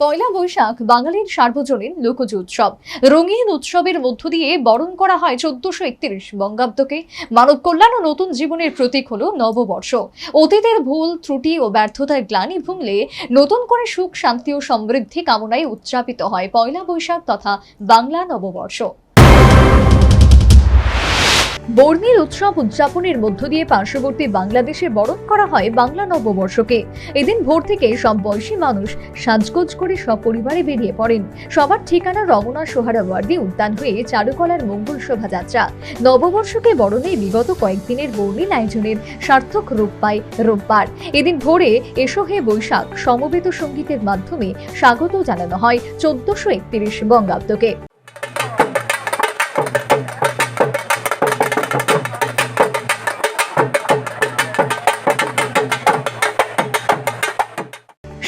পয়লা বৈশাখ বাঙালির সার্বজনীন লোকজ উৎসব। রঙিন উৎসবের মধ্য দিয়ে বরণ করা হয় চোদ্দশো একত্রিশ বঙ্গাব্দকে। মানব কল্যাণ ও নতুন জীবনের প্রতীক হল নববর্ষ। অতীতের ভুল, ত্রুটি ও ব্যর্থতার গ্লানি ভুমলে নতুন করে সুখ, শান্তি ও সমৃদ্ধি কামনায় উদযাপিত হয় পয়লা বৈশাখ তথা বাংলা নববর্ষ। বর্ণিল উৎসব উদযাপনের মধ্য দিয়ে পার্শ্ববর্তী বাংলাদেশে বরণ করা হয় বাংলা নববর্ষকে। এদিন ভোর থেকে সব বয়সী মানুষ সাজগোজ করে সপরিবারে বেরিয়ে পড়েন। সবার ঠিকানা রমনা সোহারাওয়ার্দী উদ্যান হয়ে চারুকলার মঙ্গল শোভাযাত্রা। নববর্ষকে বরণে বিগত কয়েকদিনের বর্ণিল আয়োজনের সার্থক রূপ পায় রোববার। এদিন ভোরে এসো হে বৈশাখ সমবেত সঙ্গীতের মাধ্যমে স্বাগত জানানো হয় চোদ্দশো একত্রিশ বঙ্গাব্দকে।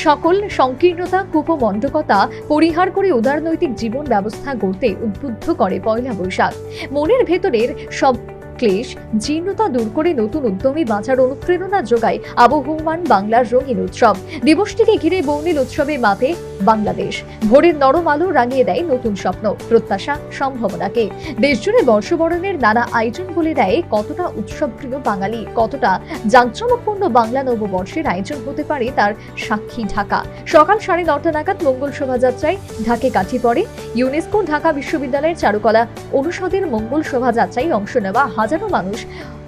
সকল সংকীর্ণতা, কুপমণ্ডকতা পরিহার করে উদারনৈতিক জীবন ব্যবস্থা গড়তে উদ্বুদ্ধ করে পয়লা বৈশাখ। মনের ভেতরের সব ক্লেশ, জীর্ণতা দূর করে নতুন উদ্যমী বাঁচার অনুপ্রেরণা যোগায় আবহমান বাংলার রঙিন উৎসব। দিবসটিকে ঘিরে বর্ণিল উৎসবে মাথে বাংলাদেশ। ভোরের নরম আলো রাঙিয়ে দেয় নতুন স্বপ্ন, প্রত্যাশা, সম্ভাবনাকে। দেশজুড়ে বর্ষবরণের নানা আয়োজন বলে দেয় কতটা উৎসবপ্রিয় বাঙালি, কতটা জাঁকজমকপূর্ণ বাংলা নববর্ষের আয়োজন হতে পারে তার সাক্ষী ঢাকা। সকাল সাড়ে নটা নাগাদ মঙ্গল শোভাযাত্রায় ঢাকে কাঠি পড়ে। ইউনেস্কো ঢাকা বিশ্ববিদ্যালয়ের চারুকলা অনুষদের মঙ্গল শোভাযাত্রায় অংশ নেওয়া হাজারো মানুষ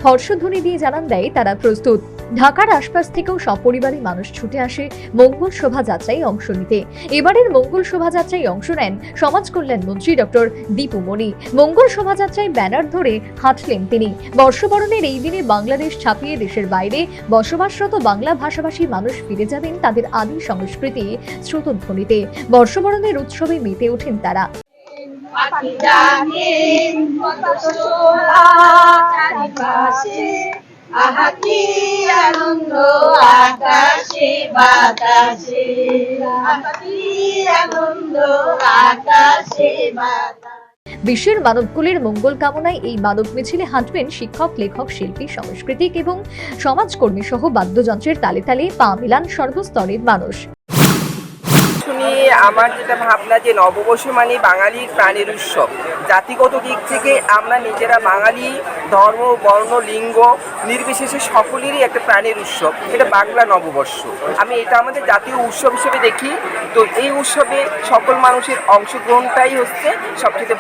হর্ষধ্বনি দিয়ে জানান দেয়, তারা প্রস্তুত। ঢাকার আশপাশ থেকেও সপরিবারে মানুষ ছুটে আসে মঙ্গল শোভাযাত্রায় অংশ নিতে। এবারের মঙ্গল শোভাযাত্রায় অংশ নেন সমাজ কল্যাণ মন্ত্রী ডক্টর দীপু মণি মঙ্গল শোভাযাত্রায় ব্যানার ধরে হাঁটলেন তিনি। বর্ষবরণের এই দিনে বাংলাদেশ ছাপিয়ে দেশের বাইরে বসবাসরত বাংলা ভাষাভাষী মানুষ ফিরে যাবেন তাদের আদি সংস্কৃতি শ্রুতধ্বনিতে বর্ষবরণের উৎসবে মেতে ওঠেন তারা। আকাশে বাতাসে। বিশ্বের মানবকুলের মঙ্গল কামনায় এই মানব মিছিলে হাঁটবেন শিক্ষক, লেখক, শিল্পী, সাংস্কৃতিক এবং সমাজকর্মী সহ বাদ্যযন্ত্রের তালে তালে পা মিলান সর্বস্তরের মানুষ। আমার যেটা ভাবনা যে নববর্ষ মানে বাঙালির প্রাণের উৎসব। জাতিগত দিক থেকে আমরা নিজেরা বাঙালি, ধর্ম, বর্ণ, লিঙ্গ নির্বিশেষে সকলেরই একটা প্রাণের উৎসব, এটা বাংলা নববর্ষ। আমি এটা আমাদের জাতীয় উৎসব হিসেবে দেখি। তো এই উৎসবে সকল মানুষের অংশগ্রহণটাই হচ্ছে সবচেয়ে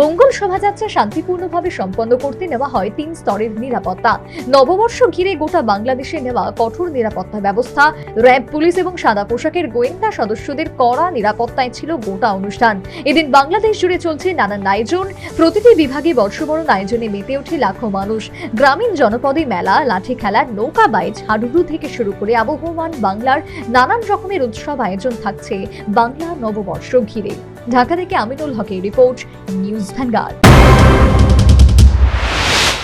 মঙ্গল শোভাযাত্রা শান্তিপূর্ণভাবে সম্পন্ন করতে নেওয়া হয় তিন স্তরের নিরাপত্তা। নববর্ষ ঘিরে গোটা বাংলাদেশে নেওয়া কঠোর নিরাপত্তা ব্যবস্থা, র্যাব পুলিশ এবং সাদা পোশাকের গোয়েন্দা সদস্যদের কড়া নিরাপত্তায় ছিল গোটা অনুষ্ঠান। এদিন বাংলাদেশ জুড়ে চলছে নানান আয়োজন। প্রতিটি বিভাগে বর্ষবরণ আয়োজনে মেতে ওঠে লাখো মানুষ। গ্রামীণ জনপদে মেলা, লাঠি খেলা, নৌকা বাইচ, হাডুডু থেকে শুরু করে আবহমান বাংলার নানান রকমের উৎসব আয়োজন থাকছে বাংলা নববর্ষ ঘিরে। ঢাকা থেকে আমিনুল হকের রিপোর্ট নিউজ ভ্যানগার্ড